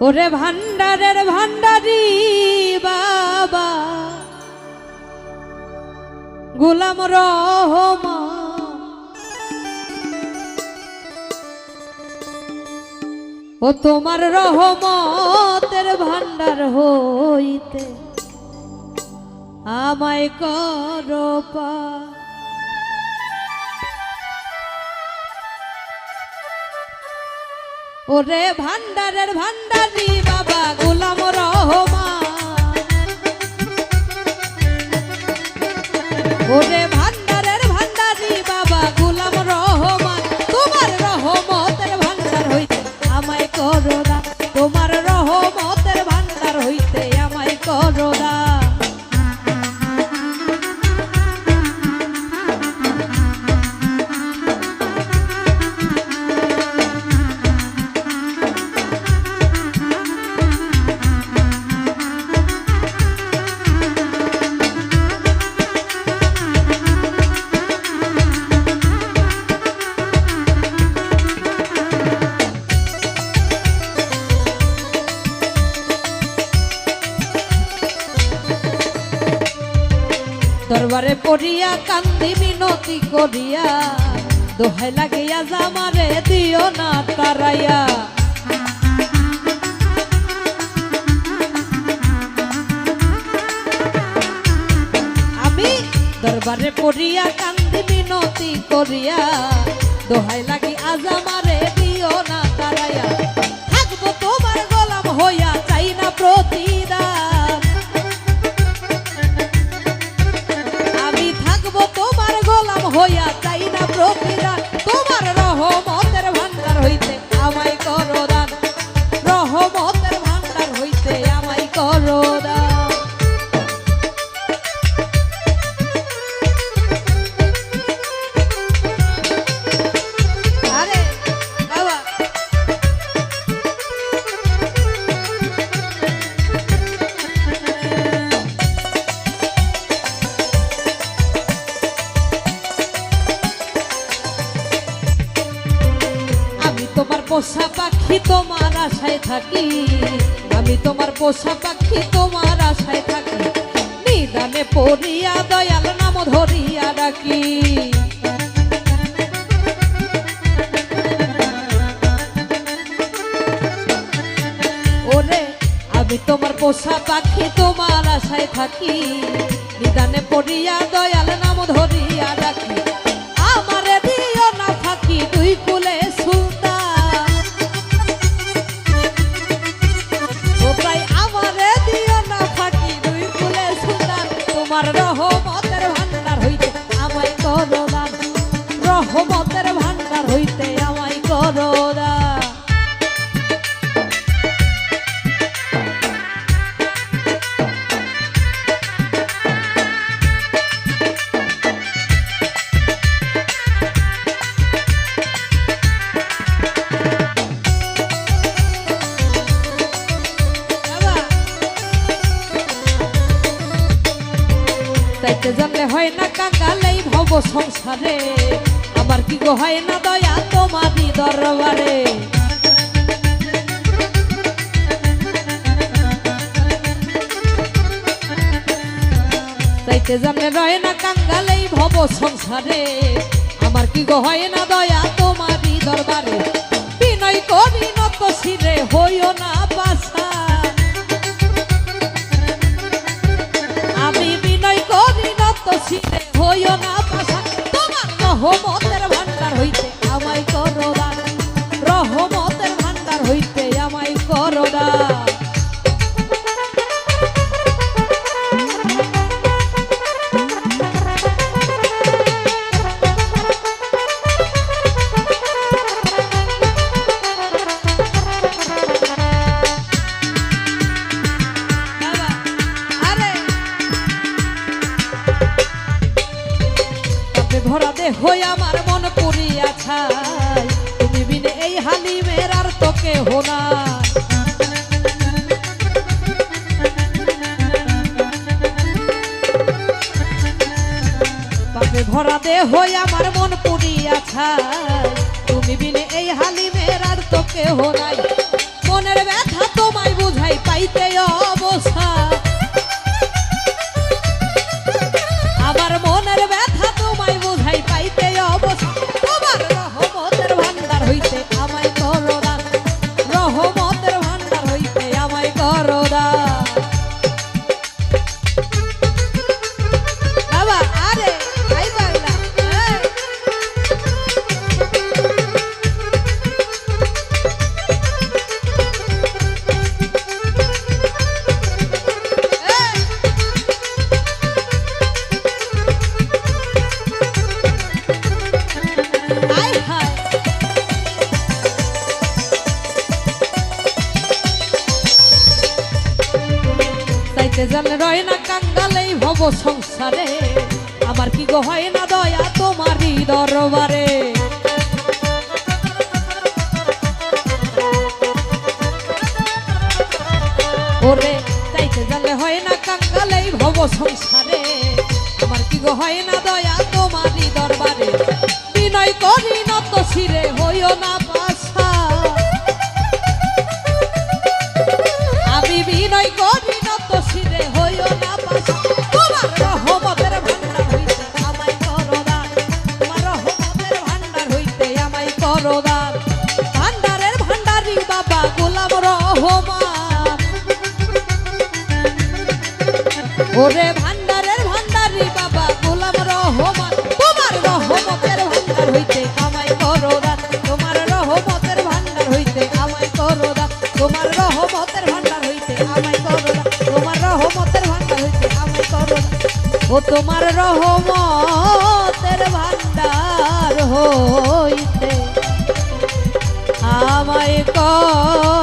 ওরে ভান্ডারের ভান্ডারি বাবা। গোলাম রহমা ও তোমার রহমতের ভান্ডার হইতে আমায় করো ওরে ভান্ডারের ভান্ডারি বাবা গোলাম রহমান। ওরে দরবারে পড়িয়া কান্দি মিনতি করিয়া। দোহাই লাগিয়া জামারে দিও না তারাইয়া। আমি দরবারে পড়িয়া কান্দি মিনতি করিয়া। দোহাই লাগি আজ আমারে দিও না তারাইয়া। পোষা পাখি তোমার আশায় থাকি। আমি তোমার পোষা পাখি তোমার আশায় থাকি। নিদানে পড়িয়া দয়াল নাম ধরিয়া ডাকি। ওরে, আমি তোমার পোষা পাখি তোমার আশায় থাকি। নিদানে পড়িয়া দয়াল নাম ধরিয়া রহমতের ভান্ডার হইতে আমায় করো দান রহমতের ভান্ডার হইতে তাইতে জানলে হয় না কাকালেই ভব সংসারে। আমার কি গো হয় না দয়া তোমারই দরবারে? তাইতে জানলে রয় না কাঙ্গালেই ভব সংসারে। আমার কি গো হয় না দয়া তোমারই দরবারে? বিনয় করি নত শিরে হইও না রহমতের ভান্ডার হইতে আমায় করো দান বাবা, আরে ভরা দে আমার মন পুরিয়া ছাই তুমি বিনে এই হালিমের আর তোকে হোনা ভরা দে হই আমার মন ছাই। তুমি বিনে এই হালিমের আর তোকে হোনাই মনের ব্যথা তো চাইতে জানলে রয় না কাঙ্গালেই ভব সংসারে। আমার কি গো হয় না দয়া তোমারই দরবারে? ওরে চাইতে হয় না কাঙ্গালেই ভব সংসারে। আমার কি গো হয় না দয়া তোমারই দরবারে। বিনয় করি নত শিরে হইও না করদান ভান্ডারের ভান্ডারি বাবা, গোলাম রহমান। ওরে ভান্ডারের ভান্ডারি বাবা, গোলাম রহমান। তোমার রহমতের ভান্ডার হইতে আমায় করদান তোমার রহমতের ভান্ডার হইতে আমায় করদান তোমার রহমতের ভান্ডার হইতে আমায় করদান তোমার রহমতের ভান্ডার হইতে আমায় করদান ও তোমার রহমতের ভান্ডার হইতে আমায়